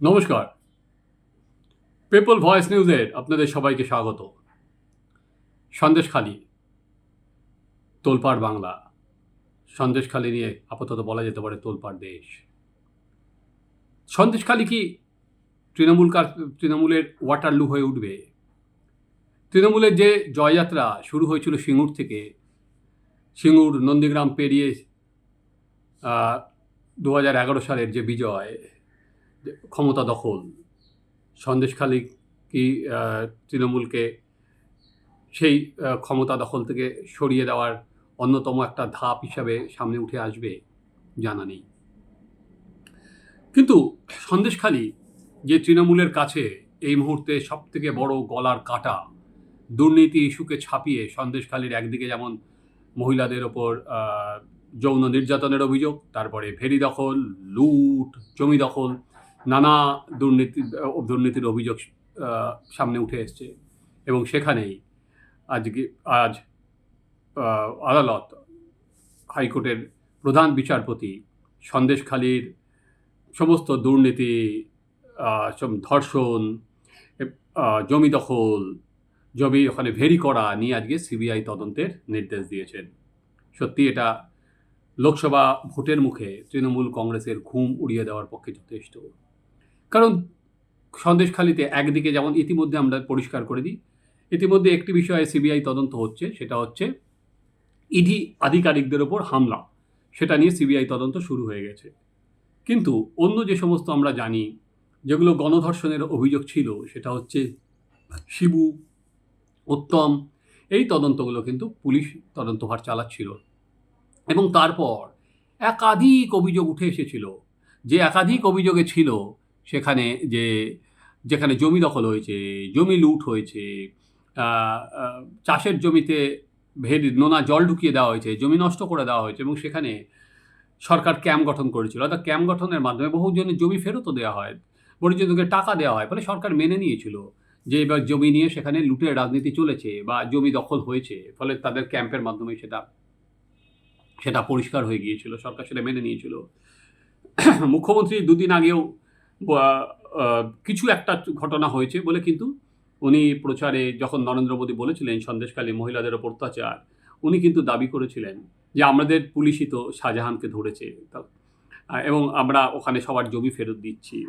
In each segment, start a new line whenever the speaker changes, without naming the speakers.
নমস্কার। PayPal voice নিউজের আপনাদের সবাইকে স্বাগত। সন্দেশখালি, তোলপাড় বাংলা। সন্দেশখালি নিয়ে আপাতত বলা যেতে পারে তোলপাড় দেশ। সন্দেশখালি কি তৃণমূল তৃণমূলের ওয়াটারলু হয়ে উঠবে? তৃণমূলের যে জয়যাত্রা শুরু হয়েছিল সিঙ্গুর থেকে, সিঙ্গুর নন্দীগ্রাম পেরিয়ে দু হাজার এগারো সালের যে বিজয় ক্ষমতা দখল। সন্দেশখালী কি তৃণমূলকে সেই ক্ষমতা দখল থেকে সরিয়ে দেওয়ার অন্যতম একটা ধাপ হিসাবে সামনে উঠে আসবে জানা নেই। কিন্তু সন্দেশখালী যে তৃণমূলের কাছে এই মুহূর্তে সব থেকে বড় গলার কাটা, দুর্নীতি ইস্যুকে ছাপিয়ে সন্দেশখালীর একদিকে যেমন মহিলাদের ওপর যৌন নির্যাতনের অভিযোগ, তারপরে ভেরি দখল, লুট, জমি দখল নানা দুর্নীতি, দুর্নীতির অভিযোগ সামনে উঠে এসছে। এবং সেখানেই আজকে, আজ আদালত হাইকোর্টের প্রধান বিচারপতি সন্দেশখালীর সমস্ত দুর্নীতি ধর্ষণ জমি দখল, জমি ওখানে ভেরি করা নিয়ে আজকে সিবিআই তদন্তের নির্দেশ দিয়েছেন। সত্যি এটা লোকসভা ভোটের মুখে তৃণমূল কংগ্রেসের ঘুম উড়িয়ে দেওয়ার পক্ষে যথেষ্ট। কারণ সন্দেশখালিতে একদিকে যেমন ইতিমধ্যে আমরা পরিষ্কার করে দিই, ইতিমধ্যে একটি বিষয়ে সিবিআই তদন্ত হচ্ছে, সেটা হচ্ছে ইডি আধিকারিকদের ওপর হামলা, সেটা নিয়ে সিবিআই তদন্ত শুরু হয়ে গেছে। কিন্তু অন্য যে সমস্ত আমরা জানি, যেগুলো গণধর্ষণের অভিযোগ ছিল, সেটা হচ্ছে শিবু, উত্তম, এই তদন্তগুলো কিন্তু পুলিশ তদন্তভার চালাচ্ছিল। এবং তারপর একাধিক অভিযোগ উঠে এসেছিল, যে একাধিক অভিযোগে ছিল সেখানে যে, যেখানে জমি দখল হয়েছে, জমি লুট হয়েছে চাষের জমিতে ভেদ নোনা জল ঢুকিয়ে দেওয়া হয়েছে, জমি নষ্ট করে দেওয়া হয়েছে এবং সেখানে সরকার ক্যাম্প গঠন করেছিল। অর্থাৎ ক্যাম্প গঠনের মাধ্যমে বহুজনের জমি ফেরতও দেওয়া হয় পরিচিতকে টাকা দেওয়া হয়, ফলে সরকার মেনে নিয়েছিল যে, এবার জমি নিয়ে সেখানে লুটের রাজনীতি চলেছে বা জমি দখল হয়েছে, ফলে তাদের ক্যাম্পের মাধ্যমে সেটা সেটা পরিষ্কার হয়ে গিয়েছিল, সরকার সেটা মেনে নিয়েছিল। মুখ্যমন্ত্রী দুদিন আগেও কিছু একটা ঘটনা হয়েছে বলে কিন্তু উনি প্রচারে যখন নরেন্দ্র মোদী বলেছিলেন সন্দেশকালী মহিলাদের ওপর অত্যাচার উনি কিন্তু দাবি করেছিলেন যে আমাদের পুলিশই তো শাহজাহানকে ধরেছে। এবং আমরা ওখানে সবার জমি ফেরত দিচ্ছি।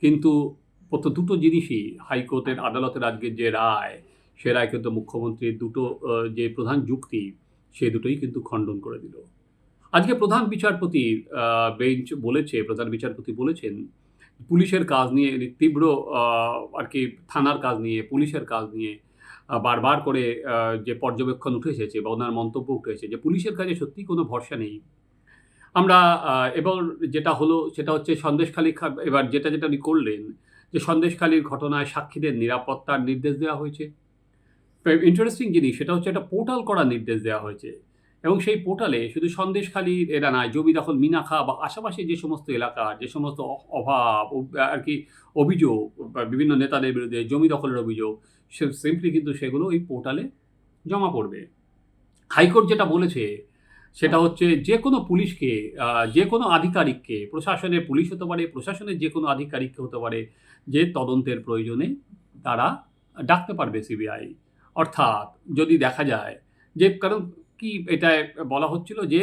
কিন্তু প্রথম দুটো জিনিসই হাইকোর্টের আদালতের আজকের যে রায় সে রায় কিন্তু মুখ্যমন্ত্রীর দুটো যে প্রধান যুক্তি সে দুটোই কিন্তু খণ্ডন করে দিল। আজকে প্রধান বিচারপতির আহ, বেঞ্চ বলেছে প্রধান বিচারপতি বলেছেন পুলিশের কাজ নিয়ে তীব্র আর কি থানার কাজ নিয়ে, পুলিশের কাজ নিয়ে বারবার করে যে পর্যবেক্ষণ উঠে এসেছে বা ওনার মন্তব্য উঠে এসেছে, যে পুলিশের কাজে সত্যি কোনো ভরসা নেই। আমরা এবার যেটা হলো, সেটা হচ্ছে সন্দেশখালী এবার যেটা যেটা উনি করলেন, যে সন্দেশখালীর ঘটনায় সাক্ষীদের নিরাপত্তার নির্দেশ দেওয়া হয়েছে। ইন্টারেস্টিং জিনিস, সেটা হচ্ছে একটা পোর্টাল করার নির্দেশ দেওয়া হয়েছে। এবং সেই পোর্টালে শুধু সন্দেশখালীর এরা নয়, জমি দখল, মিনাখা বা আশেপাশে যে সমস্ত এলাকার যে সমস্ত অভাব আর কি অভিযোগ বিভিন্ন নেতাদের বিরুদ্ধে জমি দখলের অভিযোগ, সে সিম্পলি কিন্তু সেগুলো ওই পোর্টালে জমা পড়বে। হাইকোর্ট যেটা বলেছে, সেটা হচ্ছে যে কোনো পুলিশকে যে কোনো আধিকারিককে, প্রশাসনের, পুলিশ হতে পারে, প্রশাসনের যে কোনো আধিকারিককে হতে পারে, যে তদন্তের প্রয়োজনে তারা ডাকতে পারবে সিবিআই অর্থাৎ যদি দেখা যায় যে, কারণ কি এটা বলা হচ্ছিল যে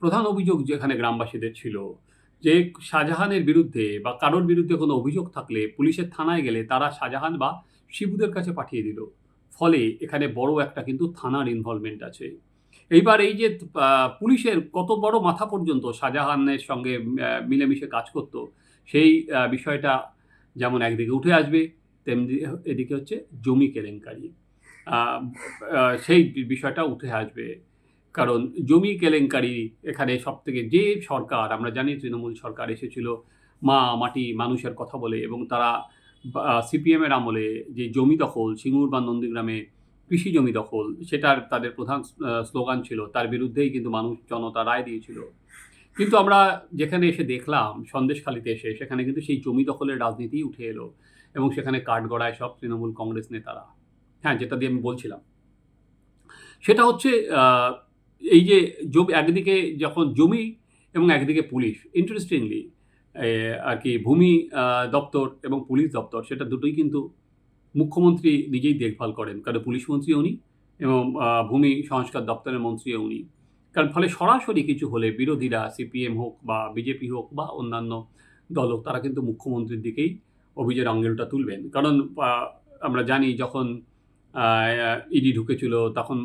প্রধান অভিযোগ যেখানে গ্রামবাসীদের ছিল যে, শাহজাহানের বিরুদ্ধে বা কারোর বিরুদ্ধে কোনো অভিযোগ থাকলে পুলিশের থানায় গেলে তারা শাহজাহান বা শিবুদের কাছে পাঠিয়ে দিল। ফলে এখানে বড় একটা কিন্তু থানার ইনভলভমেন্ট আছে। এইবার এই যে পুলিশের কত বড় মাথা পর্যন্ত শাহজাহানের সঙ্গে মিলেমিশে কাজ করতো, সেই বিষয়টা যেমন একদিকে উঠে আসবে, তেমনি এদিকে হচ্ছে জমি কেলেঙ্কারি। সেই বিষয়টা উঠে আসবে। কারণ জমি কেলেঙ্কারি এখানে সব থেকে যে সরকার, আমরা জানি তৃণমূল সরকার এসেছিল, মা মাটি মানুষের কথা বলে এবং তারা সিপিএমের আমলে যে জমি দখল, সিঙ্গুর বা নন্দীগ্রামে কৃষি জমি দখল, সেটার তাদের প্রধান স্লোগান ছিল, তার বিরুদ্ধেই কিন্তু মানুষ জনতা রায় দিয়েছিল। কিন্তু আমরা যেখানে এসে দেখলাম, সন্দেশখালিতে এসে, সেখানে কিন্তু সেই জমি দখলের রাজনীতি উঠে এলো এবং সেখানে কাঠগড়ায় সব তৃণমূল কংগ্রেস নেতারা। হ্যাঁ যেটা দিয়ে আমি বলছিলাম। সেটা হচ্ছে এই যে জমি, একদিকে যখন জমি এবং একদিকে পুলিশ ইন্টারেস্টিংলি আর কি ভূমি দপ্তর এবং পুলিশ দপ্তর, সেটা দুটোই কিন্তু মুখ্যমন্ত্রী নিজেই দেখভাল করেন। কারণ পুলিশ মন্ত্রী উনি এবং ভূমি সংস্কার দপ্তরের মন্ত্রীও উনি। কারণ ফলে সরাসরি কিছু হলে বিরোধীরা, সিপিএম হোক বা বিজেপি হোক বা অন্যান্য দল হোক, তারা কিন্তু মুখ্যমন্ত্রীর দিকেই অভিযোগের আঙ্গেলটা তুলবেন। কারণ আমরা জানি যখন ইডি ঢুকেছিল, তখন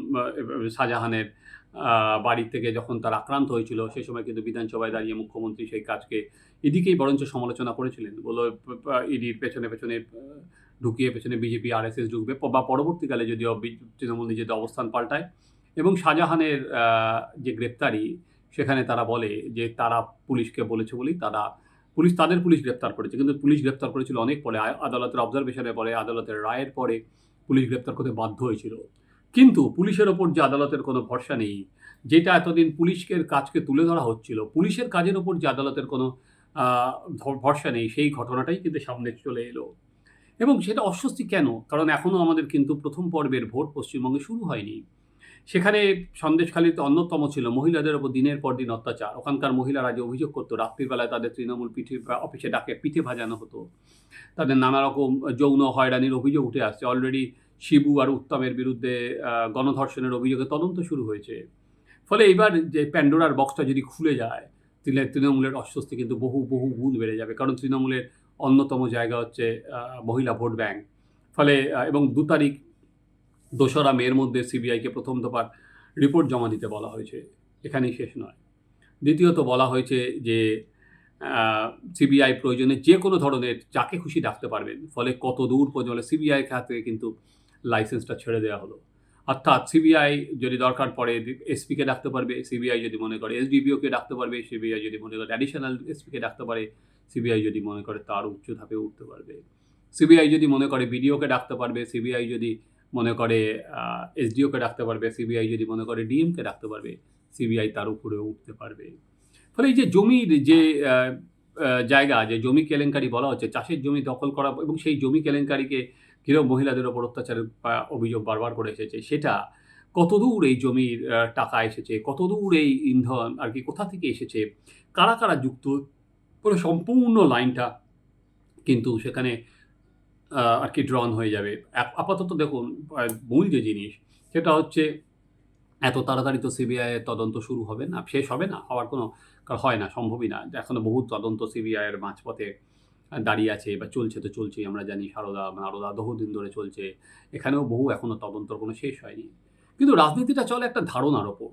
শাহজাহানের বাড়ি থেকে যখন তার আক্রান্ত হয়েছিল সেই সময় কিন্তু বিধানসভায় দাঁড়িয়ে মুখ্যমন্ত্রী সেই কাজকে এদিকেই বরঞ্চ সমালোচনা করেছিলেন। বলো ইডির পেছনে পেছনে ঢুকিয়ে পেছনে বিজেপি, আরএসএস ঢুকবে। বা পরবর্তীকালে যদিও তৃণমূল নিজেদের অবস্থান পাল্টায়। এবং শাহজাহানের যে গ্রেপ্তারি, সেখানে তারা বলে যে তারা পুলিশকে বলেছে বলেই তারা, পুলিশ তাদের পুলিশ গ্রেপ্তার করেছে। কিন্তু পুলিশ গ্রেপ্তার করেছিল অনেক পরে। আদালতের অবজারভেশনের পরে, আদালতের রায়ের পরে পুলিশ গ্রেপ্তার করতে বাধ্য হয়েছিল। কিন্তু পুলিশের ওপর যে আদালতের কোনো ভরসা নেই, যেটা এতদিন পুলিশের কাজকে তুলে ধরা হচ্ছিল, পুলিশের কাজের ওপর যে আদালতের কোনো ভরসা নেই, সেই ঘটনাটাই কিন্তু সামনে চলে এলো। এবং সেটা অস্বস্তি কেন? কারণ এখনও আমাদের কিন্তু প্রথম পর্বের ভোট পশ্চিমবঙ্গে শুরু হয়নি। সেখানে সন্দেশখালীতে অন্যতম ছিল মহিলাদের ওপর দিনের পর দিন অত্যাচার। ওখানকার মহিলারা যে অভিযোগ করতো, রাত্রিবেলায় তাদের তৃণমূল পিঠে অফিসে ডাকে পিঠে ভাজানো হতো। তাদের নানা রকম যৌন হয়রানির অভিযোগ উঠে আসছে। অলরেডি শিবু আর উত্তমের বিরুদ্ধে গণধর্ষণের অভিযোগে তদন্ত শুরু হয়েছে। ফলে এবার যে প্যান্ডোরার বক্সটা যদি খুলে যায় তাহলে তৃণমূলের অস্বস্তি কিন্তু বহু বহু গুণ বেড়ে যাবে। কারণ তৃণমূলের অন্যতম জায়গা হচ্ছে মহিলা ভোট ব্যাংক। ফলে এবং দু তারিখ দোসরা মের মধ্যে সিবিআইকে প্রথম দফার রিপোর্ট জমা দিতে বলা হয়েছে। এখানেই শেষ নয়। দ্বিতীয়ত বলা হয়েছে যে সিবিআই প্রয়োজনে যে কোনো ধরনের যাকে খুশি ডাকতে পারবেন, ফলে কত দূর পর্যন্ত সিবিআই খাতে কিন্তু লাইসেন্সটা ছেড়ে দেওয়া হলো। অর্থাৎ সিবিআই যদি দরকার পড়ে এসপিকে ডাকতে পারবে, সিবিআই যদি মনে করে এসডিপিওকে ডাকতে পারবে, সিবিআই যদি মনে করে অ্যাডিশনাল এসপিকে ডাকতে পারে, সিবিআই যদি মনে করে তার উচ্চ ধাপে উঠতে পারবে। সিবিআই যদি মনে করে বিডিওকে ডাকতে পারবে, সিবিআই যদি মনে করে এসডিওকে ডাকতে পারবে সিবিআই যদি মনে করে ডিএমকে ডাকতে পারবে সিবিআই তার উপরে উঠতে পারবে। ফলে এই যে জমির যে জায়গা, যে জমি কেলেঙ্কারি বলা হচ্ছে, চাষের জমি দখল করা এবং সেই জমি কেলেঙ্কারিকে ঘিরেও মহিলাদের ওপর অত্যাচারের অভিযোগ বারবার করে এসেছে, সেটা কতদূর এই জমির টাকা এসেছে, কতদূর এই ইন্ধন আর কি, কোথা থেকে এসেছে, কারা কারা যুক্ত, পুরো সম্পূর্ণ লাইনটা কিন্তু সেখানে আর কি ড্রন হয়ে যাবে। আপাতত দেখুন মূল যে জিনিস, সেটা হচ্ছে এত তাড়াতাড়ি তো সিবিআই এর তদন্ত শুরু হবে না, শেষ হবে না হওয়ার কোনো হয় না, সম্ভবই না। এখনও বহু তদন্ত সিবিআই এর মাঝপথে দাঁড়িয়ে আছে, বা চলছে তো চলছেই, আমরা জানি সারদা নারদা বহুদিন ধরে চলছে। এখানেও বহু এখনও তদন্তর কোনো শেষ হয়নি। কিন্তু রাজনীতিটা চলে একটা ধারণার ওপর।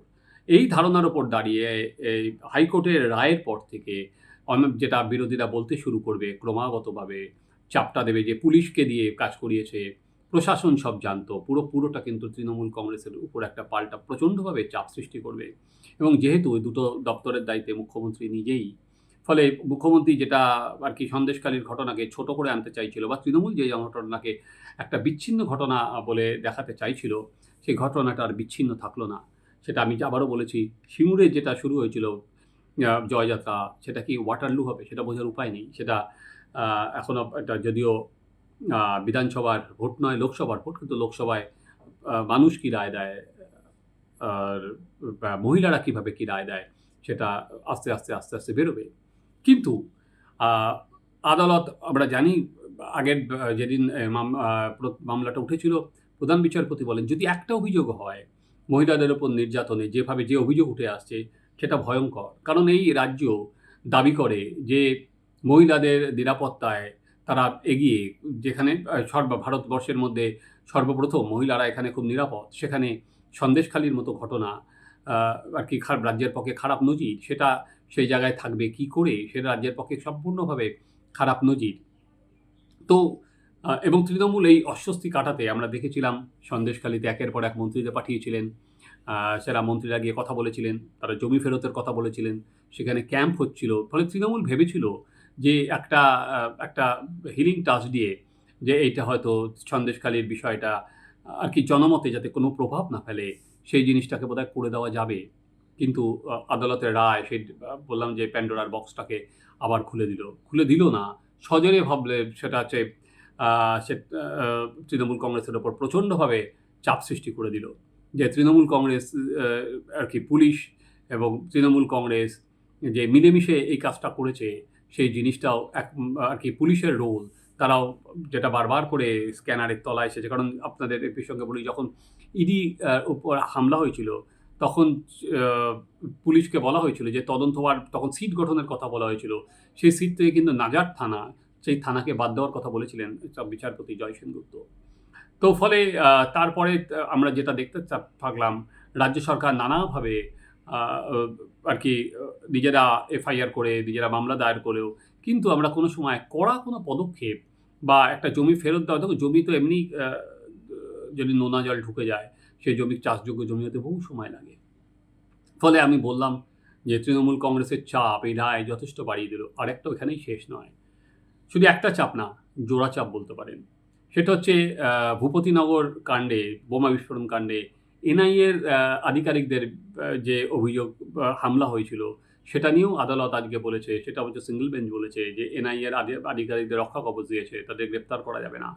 এই ধারণার ওপর দাঁড়িয়ে, এই হাইকোর্টের রায়ের পর থেকে যেটা বিরোধীরা বলতে শুরু করবে, ক্রমাগতভাবে চাপটা দেবে যে পুলিশকে দিয়ে কাজ করিয়েছে, প্রশাসন সব জানতো, পুরো, পুরোটা কিন্তু তৃণমূল কংগ্রেসের উপর একটা পাল্টা প্রচণ্ডভাবে চাপ সৃষ্টি করবে। এবং যেহেতু ওই দুটো দপ্তরের দায়িত্বে মুখ্যমন্ত্রী নিজেই, ফলে মুখ্যমন্ত্রী যেটা আর কি সন্দেশকালীর ঘটনাকে ছোট করে আনতে চাইছিল বা তৃণমূল যে ঘটনাকে একটা বিচ্ছিন্ন ঘটনা বলে দেখাতে চাইছিল, সেই ঘটনাটা আর বিচ্ছিন্ন থাকল না। সেটা আমি আবারও বলেছি, সিঙ্গুরে যেটা শুরু হয়েছিল জয়যাত্রা, সেটা কি ওয়াটারলু হবে সেটা বোঝার উপায় নেই। সেটা আহ, এখনও এটা যদিও বিধানসভার ভোট নয় লোকসভার ভোট কিন্তু লোকসভায় মানুষ কী রায় দেয় আর মহিলারা কীভাবে কী রায় দেয় সেটা আস্তে আস্তে আস্তে আস্তে বেরোবে। কিন্তু আদালত আমরা জানি আগের যেদিন মামলাটা উঠেছিল প্রধান বিচারপতি বলেন যদি একটা অভিযোগ হয় মহিলাদের ওপর নির্যাতনে যেভাবে যে অভিযোগ উঠে আসছে সেটা ভয়ঙ্কর। কারণ এই রাজ্য দাবি করে যে মহিলাদের নিরাপত্তায় তারা এগিয়ে, যেখানে সর্ব, ভারতবর্ষের মধ্যে সর্বপ্রথম মহিলারা এখানে খুব নিরাপদ। সেখানে সন্দেশখালির মতো ঘটনা আর কি খারাপ রাজ্যের পক্ষে খারাপ নজির, সেটা সেই জায়গায় থাকবে কি করে সেটা রাজ্যের পক্ষে সম্পূর্ণভাবে খারাপ নজির। তো এবং তৃণমূল এই অস্বস্তি কাটাতে আমরা দেখেছিলাম, সন্দেশখালিতে একের পর এক মন্ত্রীদের পাঠিয়েছিলেন। সেরা মন্ত্রীরা গিয়ে কথা বলেছিলেন, তারা জমি ফেরতের কথা বলেছিলেন। সেখানে ক্যাম্প হচ্ছিল, ফলে তৃণমূল ভেবেছিল যে একটা একটা হিলিং টাচ দিয়ে যে এইটা হয়তো সন্দেশখালির বিষয়টা, আর কি জনমতে যাতে কোনো প্রভাব না ফেলে, সেই জিনিসটাকে বোধহয় করে দেওয়া যাবে। কিন্তু আদালতের রায়, সেই বললাম যে প্যান্ডোরার বক্সটাকে আবার খুলে দিল। খুলে দিল না, সজরে ভাবলে সেটা হচ্ছে সে তৃণমূল কংগ্রেসের ওপর প্রচণ্ডভাবে চাপ সৃষ্টি করে দিল। যে তৃণমূল কংগ্রেস আর কি পুলিশ এবং তৃণমূল কংগ্রেস যে মিলেমিশে এই কাজটা করেছে সেই জিনিসটাও এক আর কি পুলিশের রোল তারাও যেটা বারবার করে স্ক্যানারের তলায় এসেছে। কারণ আপনাদের এর সঙ্গে বলি, যখন ইডি উপর হামলা হয়েছিল, তখন পুলিশকে বলা হয়েছিল যে তদন্ত হওয়ার, তখন সিট গঠনের কথা বলা হয়েছিল। সেই সিট থেকে কিন্তু নাজার থানা, সেই থানাকে বাদ দেওয়ার কথা বলেছিলেন বিচারপতি জয় সেনগুপ্ত। তো ফলে তারপরে আমরা যেটা দেখতে থাকলাম, রাজ্য সরকার নানাভাবে আর কি নিজেরা এফআইআর করে, নিজেরা মামলা দায়ের করেও। কিন্তু আমরা কোনো সময় কড়া কোনো পদক্ষেপ বা একটা জমি ফেরত দেওয়া, দেখো জমি তো এমনি যদি নোনা জল ঢুকে যায়, সেই জমি চাষযোগ্য জমি হতে বহু সময় লাগে। ফলে আমি বললাম যে তৃণমূল কংগ্রেসের চাপ, এই রায় যথেষ্ট বাড়িয়ে দিল। আরেকটা ওখানেই শেষ নয়। শুধু একটা চাপ না, জোড়া চাপ বলতে পারেন। সেটা হচ্ছে ভূপতিনগর কাণ্ডে, বোমা বিস্ফোরণ কাণ্ডে এনআইএর আধিকারিকদের যে অভিযোগ হামলা হয়েছিল, সেটা নিয়েও আদালত আজকে বলেছে, সেটা হচ্ছে সিঙ্গল বেঞ্চ বলেছে, যে এনআইএর আধিকারিকদের রক্ষা কবচ দিয়েছে, তাদের গ্রেপ্তার করা যাবে না।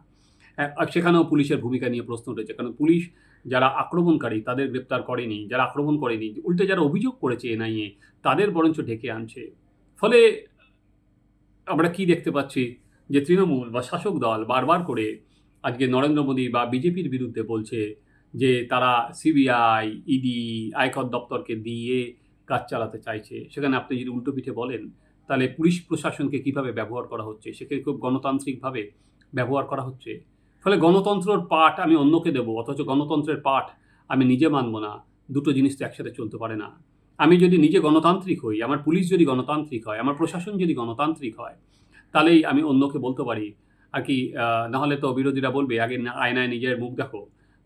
সেখানেও পুলিশের ভূমিকা নিয়ে প্রশ্ন উঠেছে, কারণ পুলিশ যারা আক্রমণকারী, তাদের গ্রেপ্তার করেনি, যারা আক্রমণ করেনি, উল্টে যারা অভিযোগ করেছে এনআইএ তাদের বরঞ্চ ডেকে আনছে। ফলে আমরা কি দেখতে পাচ্ছি? যে তৃণমূল বা শাসক দল বারবার করে আজকে নরেন্দ্র মোদী বা বিজেপির বিরুদ্ধে বলছে যে তারা সিবিআই, ইডি, আয়কর দপ্তরকে দিয়ে কাজ চালাতে চাইছে। সেখানে আপনি যদি উল্টো পিঠে বলেন, তাহলে পুলিশ প্রশাসনকে কীভাবে ব্যবহার করা হচ্ছে? সেখানে খুব গণতান্ত্রিকভাবে ব্যবহার করা হচ্ছে। ফলে গণতন্ত্রের পাঠ আমি অন্যকে দেবো, অথচ গণতন্ত্রের পাঠ আমি নিজে মানব না। দুটো জিনিস তো একসাথে চলতে পারে না। আমি যদি নিজে গণতান্ত্রিক হই, আমার পুলিশ যদি গণতান্ত্রিক হয়, আমার প্রশাসন যদি গণতান্ত্রিক হয়, তাহলেই আমি অন্যকে বলতে পারি, আর কি নাহলে তো বিরোধীরা বলবে, আগে আয়নায় নিজের মুখ দেখো।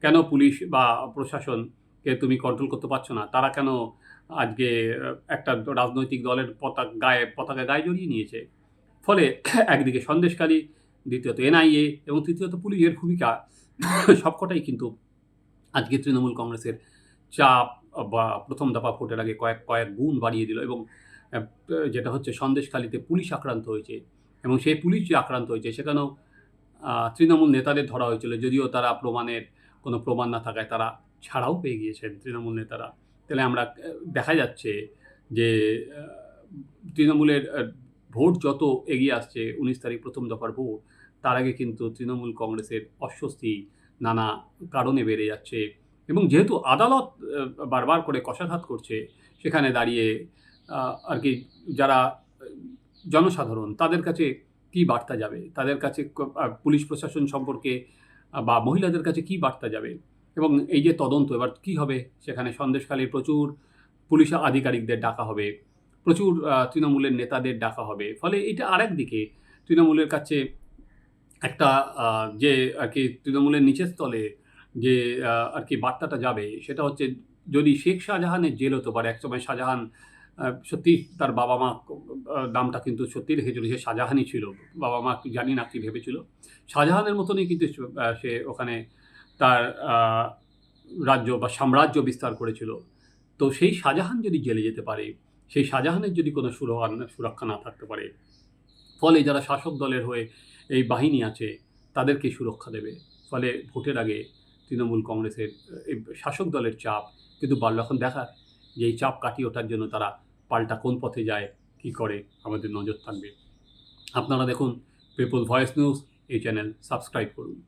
কেন পুলিশ বা প্রশাসনকে তুমি কন্ট্রোল করতে পারছ না? তারা কেন আজকে একটা রাজনৈতিক দলের পতাকা গায়ে পতাকা গায়ে জড়িয়ে নিয়েছে? ফলে একদিকে সন্দেশকারী, দ্বিতীয়ত এনআইএ এবং তৃতীয়ত পুলিশের ভূমিকা সবকটাই কিন্তু আজকে তৃণমূল কংগ্রেসের চাপ বা প্রথম দফা ভোটের আগে কয়েক কয়েক গুণ বাড়িয়ে দিল এবং যেটা হচ্ছে সন্দেশখালিতে পুলিশ আক্রান্ত হয়েছে এবং সেই পুলিশ যে আক্রান্ত হয়েছে সেখানেও তৃণমূল নেতাদের ধরা হয়েছিল। যদিও তারা প্রমাণের কোনো প্রমাণ না থাকায় তারা ছাড়াও পেয়ে গিয়েছেন তৃণমূল নেতারা। তাহলে আমরা দেখা যাচ্ছে যে তৃণমূলের ভোট যত এগিয়ে আসছে, উনিশ তারিখ প্রথম দফার ভোট, তার আগে কিন্তু তৃণমূল কংগ্রেসের অস্বস্তি নানা কারণে বেড়ে যাচ্ছে। এবং যেহেতু আদালত বারবার করে কষাঘাত করছে, সেখানে দাঁড়িয়ে আর কি যারা জনসাধারণ, তাদের কাছে কি বার্তা যাবে? তাদের কাছে পুলিশ প্রশাসন সম্পর্কে বা মহিলাদের কাছে কি বার্তা যাবে? এবং এই যে তদন্ত, এবার কি হবে? সেখানে সন্দেশখালীর প্রচুর পুলিশ আধিকারিকদের ডাকা হবে, প্রচুর তৃণমূলের নেতাদের ডাকা হবে। ফলে এটা আরেক দিকে, তৃণমূলের কাছে একটা যে আর কি তৃণমূলের নিচের স্তলে যে আর কি বার্তাটা যাবে, সেটা হচ্ছে যদি শেখ শাহজাহানের জেল হতে পারে একসময় শাহজাহান সত্যি তার বাবা মা নামটা কিন্তু সত্যি রেখেছিল সে শাহজাহানই ছিল। বাবা মা জানি না কি ভেবেছিল। শাহজাহানের মতনই কিন্তু সে ওখানে তার রাজ্য বা সাম্রাজ্য বিস্তার করেছিল। তো সেই শাহজাহান যদি জেলে যেতে পারে, সেই শাহজাহানের যদি কোনো সুরক্ষা না থাকতে পারে, ফলে যারা শাসক দলের হয়ে এই বাহিনী আছে তাদেরকে সুরক্ষা দেবে? ফলে ভোটের আগে তৃণমূল কংগ্রেসের শাসক দলের চাপ কিন্তু বাড়ল। এখন দেখার যে এই চাপ কাটিয়ে ওঠার জন্য তারা পাল্টা কোন পথে যায়, কি করে, আমাদের নজর থাকবে। আপনারা দেখুন পিপল ভয়েস নিউজ এই চ্যানেল সাবস্ক্রাইব করুন।